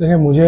देखिए, मुझे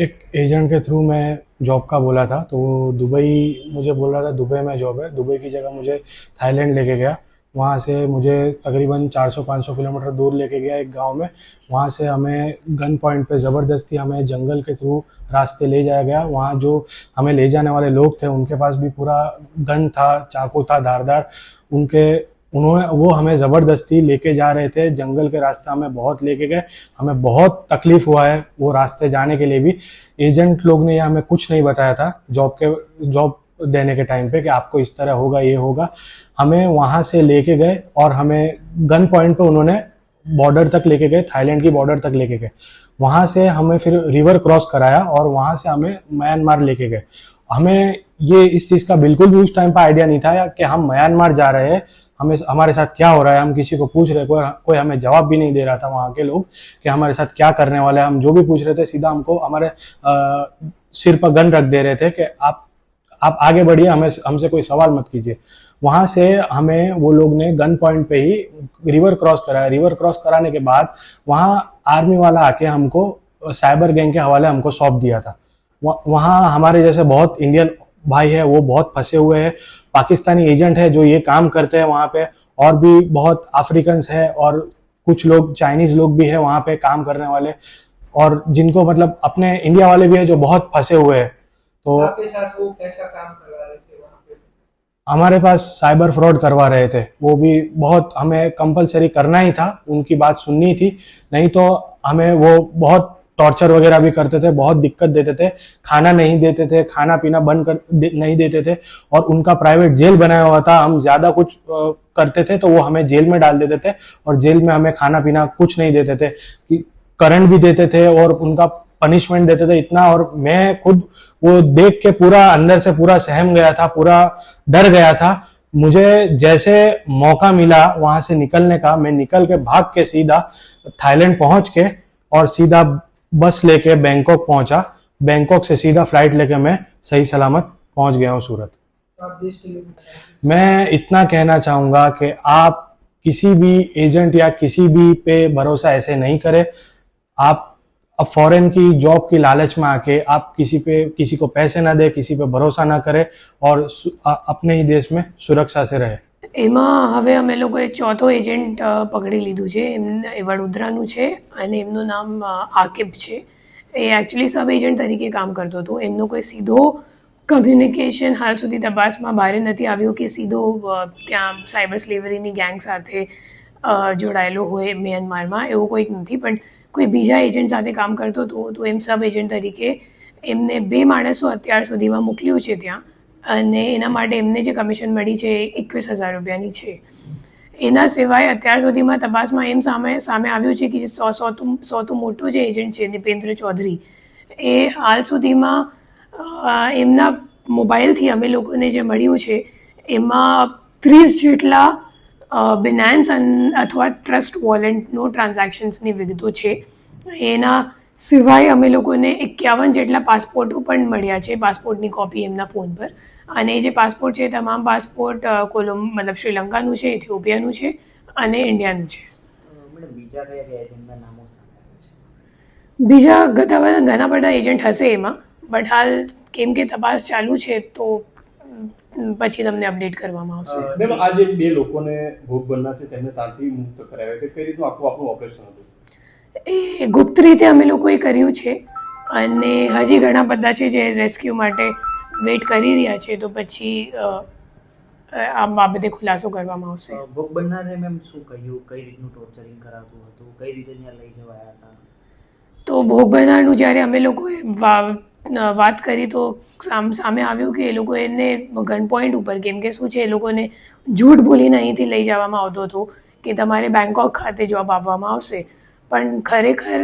एक एजेंट के थ्रू मैं जॉब का बोला था तो वो दुबई मुझे बोल रहा था, दुबई में जॉब है। दुबई की जगह मुझे थाईलैंड लेके गया। वहाँ से मुझे तकरीबन 400-500 किलोमीटर दूर लेके गया एक गाँव में। वहाँ से हमें गन पॉइंट पे ज़बरदस्ती हमें जंगल के थ्रू रास्ते ले जाया गया। वहाँ जो हमें ले जाने वाले लोग थे, उनके पास भी पूरा गन था, चाकू था, धारदार। उनके उन्होंने, वो हमें ज़बरदस्ती लेके जा रहे थे, जंगल के रास्ते हमें बहुत लेके गए। हमें बहुत तकलीफ़ हुआ है वो रास्ते जाने के लिए भी। एजेंट लोग ने हमें कुछ नहीं बताया था जॉब के, जॉब देने के टाइम पे कि आपको इस तरह होगा, ये होगा। हमें वहाँ से लेके गए और हमें गन पॉइंट पे उन्होंने बॉर्डर तक लेके गए, थाईलैंड की बॉर्डर तक लेके गए। वहाँ से हमें फिर रिवर क्रॉस कराया और वहाँ से हमें म्यांमार लेके गए। हमें ये इस चीज़ का बिल्कुल भी उस टाइम पर आइडिया नहीं था कि हम म्यांमार जा रहे हैं हमें हमारे साथ क्या हो रहा है हम किसी को पूछ रहे कोई कोई हमें जवाब भी नहीं दे रहा था वहाँ के लोग कि हमारे साथ क्या करने वाले हम जो भी पूछ रहे थे सीधा हमको हमारे अ, सिर पर गन रख दे रहे थे कि आप आप आगे बढ़िए हमें हमसे कोई सवाल मत कीजिए। वहाँ से हमें वो लोग ने गन पॉइंट पे ही रिवर क्रॉस कराया। रिवर क्रॉस कराने के बाद वहाँ आर्मी वाला आके हमको साइबर गैंग के हवाले हमको सौंप दिया था। वह- वहाँ हमारे जैसे बहुत इंडियन भाई है वो बहुत फंसे हुए हैं। पाकिस्तानी एजेंट है जो ये काम करते हैं वहाँ पे। और भी बहुत अफ्रीकन्स है और कुछ लोग चाइनीज़ लोग भी है वहाँ पे काम करने वाले। और जिनको मतलब अपने इंडिया वाले भी है जो बहुत फंसे हुए हैं। तो आपके साथ वो कैसा काम करवा रहे थे वहाँ पे? हमारे पास साइबर फ्रॉड करवा रहे थे। वो भी बहुत हमें कंपलसरी करना ही था। उनकी बात सुननी थी। नहीं तो हमें वो बहुत टॉर्चर वगैरह भी करते थे बहुत दिक्कत देते थे। खाना नहीं देते थे खाना पीना बंद कर दे, नहीं देते थे। और उनका प्राइवेट जेल बनाया हुआ था। हम ज़्यादा कुछ अ, करते थे तो वो हमें जेल में डाल देते थे और जेल में हमें खाना पीना कुछ नहीं देते थे। कि करंट भी देते थे और उनका पनिशमेंट देते थे इतना और मैं खुद वो देख के पूरा अंदर से पूरा सहम गया था पूरा डर गया था। मुझे जैसे मौका मिला वहाँ से निकलने का मैं निकल के भाग के सीधा थाईलैंड पहुँच के और सीधा बस लेके बैंकॉक पहुँचा। बैंकॉक से सीधा फ़्लाइट लेके मैं सही सलामत पहुँच गया हूँ सूरत। मैं इतना कहना चाहूँगा कि आप किसी भी एजेंट या किसी भी पे भरोसा ऐसे नहीं करें। आप अब फॉरेन की जॉब की लालच में आके आप किसी पे किसी को पैसे ना दे किसी पे भरोसा ना करें और अपने ही देश में सुरक्षा से रहे। એમાં હવે અમે લોકોએ ચોથો એજન્ટ પકડી લીધું છે. એમને એ વડોદરાનું છે અને એમનું નામ આકિબ છે. એ એકચ્યુઅલી સબ એજન્ટ તરીકે કામ કરતો હતો. એમનો કોઈ સીધો કમ્યુનિકેશન હાલ સુધી તપાસમાં બહાર નથી આવ્યો કે સીધો ત્યાં સાયબર સ્લેવરીની ગેંગ સાથે જોડાયેલો હોય મ્યાનમારમાં એવું કોઈક નથી. પણ કોઈ બીજા એજન્ટ સાથે કામ કરતો હતો તો એમ સબ એજન્ટ તરીકે એમને બે માણસો અત્યાર સુધીમાં મોકલ્યું છે ત્યાં. અને એના માટે એમને જે કમિશન મળી છે એ એકવીસ હજાર રૂપિયાની છે. એના સિવાય અત્યાર સુધીમાં તપાસમાં એમ સામે સામે આવ્યું છે કે જે સો સોતું સોતું મોટું જે એજન્ટ છે નિપેન્દ્ર ચૌધરી, એ હાલ સુધીમાં એમના મોબાઈલથી અમે લોકોને જે મળ્યું છે, એમાં ત્રીસ જેટલા બિનાન્સ અથવા ટ્રસ્ટ વોલેન્ટનો ટ્રાન્ઝેક્શન્સની વિગતો છે. એના સિવાય અમે લોકોને એકાવન જેટલા પાસપોર્ટો પણ મળ્યા છે પાસપોર્ટની કોપી એમના ફોન પર. અને એ જે પાસપોર્ટ છે તમામ પાસપોર્ટ કોલમ મતલબ શ્રીલંકાનું છે ઇથિયોપિયાનું છે અને ઇન્ડિયાનું છે. બીજા બીજા ઘણા બધા ઘણા બધા એજન્ટ હશે એમાં બટ હાલ કેમ કે તપાસ ચાલુ છે તો પછી તમને અપડેટ કરવામાં આવશે. મેમ આ જે બે લોકોને ભોગ બનના છે તેમને ત્યાંથી મુક્ત કરાવ્યા છે. કઈ રીતનું આખું આપણું ઓપરેશન હતું? એ ગુપ્ત રીતે અમે લોકોએ કર્યું છે અને હજી ઘણા બધા છે જે રેસ્ક્યુ માટે વેઇટ કરી રહ્યા છે તો પછી આ બાબતે ખુલાસો કરવામાં આવશે. ભોગ બનનારે મેમ શું કહ્યું? કઈ રીતનું ટોર્ચરિંગ કરાતું હતું? કઈ રીતે ત્યાં લઈ જવાયા હતા? તો ભોગ બનનારનું જ્યારે અમે લોકોએ વાત કરી તો સામ સામે આવ્યું કે એ લોકો એને ગન પોઈન્ટ ઉપર કેમ કે શું છે એ લોકોને જૂઠ બોલીને અહીંથી લઈ જવામાં આવતો હતો કે તમારે બેંકોક ખાતે જોબ આપવામાં આવશે. પણ ખરેખર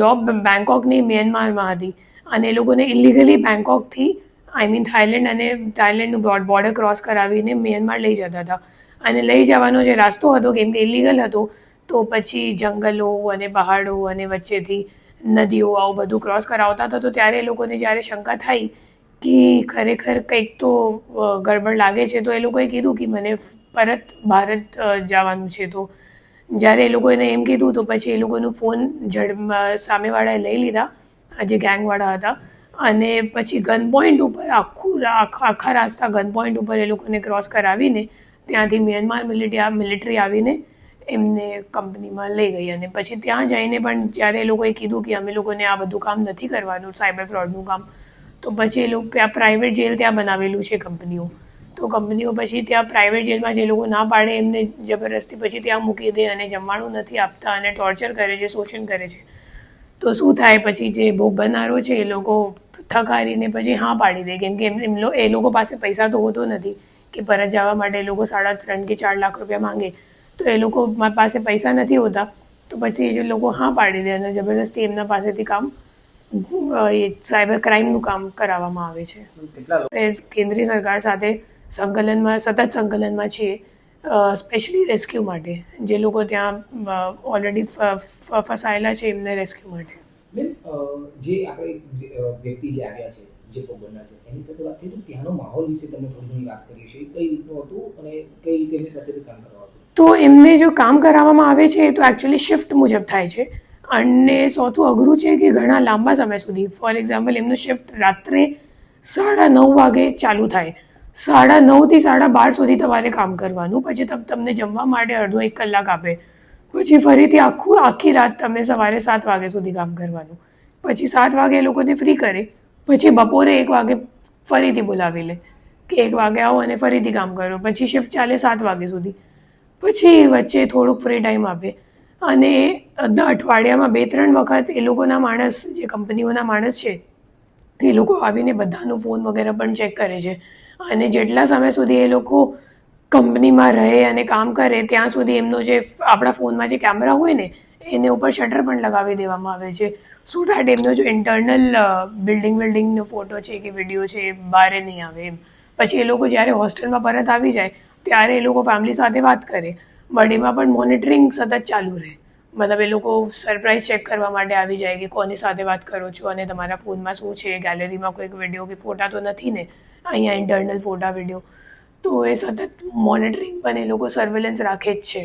જોબ બેંકોકની મ્યાનમારમાં હતી. અને એ લોકોને ઇલીગલી બેંકોકથી આઈ મીન થાઈલેન્ડ અને થાઈલેન્ડનું બોર્ડર ક્રોસ કરાવીને મ્યાનમાર લઈ જતા હતા. અને લઈ જવાનો જે રસ્તો હતો, કેમ કે ઇલીગલ હતો, તો પછી જંગલો અને પહાડો અને વચ્ચેથી નદીઓ આવું બધું ક્રોસ કરાવતા હતા, તો ત્યારે એ લોકોને જ્યારે શંકા થઈ કે ખરેખર કંઈક તો ગડબડ લાગે છે, તો એ લોકોએ કીધું કે મને પરત ભારત જવાનું છે, તો જ્યારે એ લોકોને એમ કીધું તો પછી એ લોકોનું ફોન જડ સામેવાળાએ લઈ લીધા જે ગેંગવાળા હતા. અને પછી ગન પોઈન્ટ ઉપર, આખું આખા રાસ્તા ગન પોઈન્ટ ઉપર એ લોકોને ક્રોસ કરાવીને, ત્યાંથી મ્યાનમાર મિલિટરી મિલિટરી આવીને એમને કંપનીમાં લઈ ગઈ. અને પછી ત્યાં જઈને પણ જ્યારે એ લોકોએ કીધું કે અમે લોકોને આ બધું કામ નથી કરવાનું સાયબર ફ્રોડનું કામ, તો પછી એ લોકો પ્રાઇવેટ જેલ ત્યાં બનાવેલું છે કંપનીઓ તો કંપનીઓ પછી ત્યાં પ્રાઇવેટ જેલમાં જે લોકો ના પાડે એમને જબરદસ્તી પછી ત્યાં મૂકી દે અને જમવાનું નથી આપતા અને ટોર્ચર કરે છે શોષણ કરે છે. તો શું થાય પછી જે ભોગ બનનારો છે એ લોકો થકારીને પછી હા પાડી દે. કેમ કે એમ એમ લો- એ લોકો પાસે પૈસા તો હોતો નથી કે પરત જવા માટે એ લોકો સાડા ત્રણ કે ચાર લાખ રૂપિયા માંગે. તો એ લોકો પાસે પૈસા નથી હોતા. તો પછી જે લોકો હા પાડી દે અને જબરદસ્તી એમના પાસેથી કામ એ સાયબર ક્રાઇમનું કામ કરાવવામાં આવે છે. કેન્દ્રીય સરકાર સાથે સંકલનમાં સતત સંકલનમાં છીએ સ્પેશિયલી રેસ્ક્યુ માટે. જે લોકો ત્યાં ઓલરેડી ફસાયેલા છે એમને રેસ્ક્યુ માટે. બેન જે આપણે વ્યક્તિ જે આવ્યા છે જે પોગણના છે એની સાથે વાત થઈ તો ત્યાંનો માહોલ વિશે તમે થોડી વાત કરી છે. કઈ રીતનું હતું અને કઈ રીતે એમની પાસેથી કામ કરવા તો એમને જો કામ કરાવવામાં આવે છે એ તો એકચ્યુઅલી શિફ્ટ મુજબ થાય છે. અને સૌથી અઘરું છે કે ઘણા લાંબા સમય સુધી ફોર એક્ઝામ્પલ એમનું શિફ્ટ રાત્રે સાડા નવ વાગે ચાલુ થાય. સાડા નવથી સાડા બાર સુધી તમારે કામ કરવાનું. પછી તમ, તમને જમવા માટે અડધો એક કલાક આપે. પછી ફરીથી આખું, આખી રાત તમે સવારે સાત વાગ્યા સુધી કામ કરવાનું. પછી સાત વાગે એ લોકોને ફ્રી કરે. પછી બપોરે એક વાગે ફરીથી બોલાવી લે કે એક વાગે આવો અને ફરીથી કામ કરો. પછી શિફ્ટ ચાલે સાત વાગ્યા સુધી. પછી વચ્ચે થોડુંક ફ્રી ટાઈમ આપે. અને અડધા અઠવાડિયામાં બે ત્રણ વખત એ લોકોના માણસ, જે કંપનીઓના માણસ છે એ લોકો આવીને બધાનો ફોન વગેરે પણ ચેક કરે છે. અને જેટલા સમય સુધી એ લોકો કંપનીમાં રહે અને કામ કરે, ત્યાં સુધી એમનો જે આપણા ફોનમાં જે કેમેરા હોય ને, એને ઉપર શટર પણ લગાવી દેવામાં આવે છે. સો દેટ એમનો જો ઇન્ટરનલ બિલ્ડિંગ બિલ્ડિંગનો ફોટો છે કે વીડિયો છે, એ બહાર નહીં આવે એમ. પછી એ લોકો જ્યારે હોસ્ટેલમાં પરત આવી જાય, ત્યારે એ લોકો ફેમિલી સાથે વાત કરે. બટ એમાં પણ મોનિટરિંગ સતત ચાલુ રહે. મતલબ એ લોકો સરપ્રાઇઝ ચેક કરવા માટે આવી જાય કે કોની સાથે વાત કરો છો અને તમારા ફોનમાં શું છે, ગેલેરીમાં કોઈક વીડિયો કે ફોટા તો નથી ને? અહીંયા ઇન્ટરનલ ફોટા વીડિયો તો એ સતત મોનિટરિંગ પણ એ લોકો સર્વેલન્સ રાખે જ છે.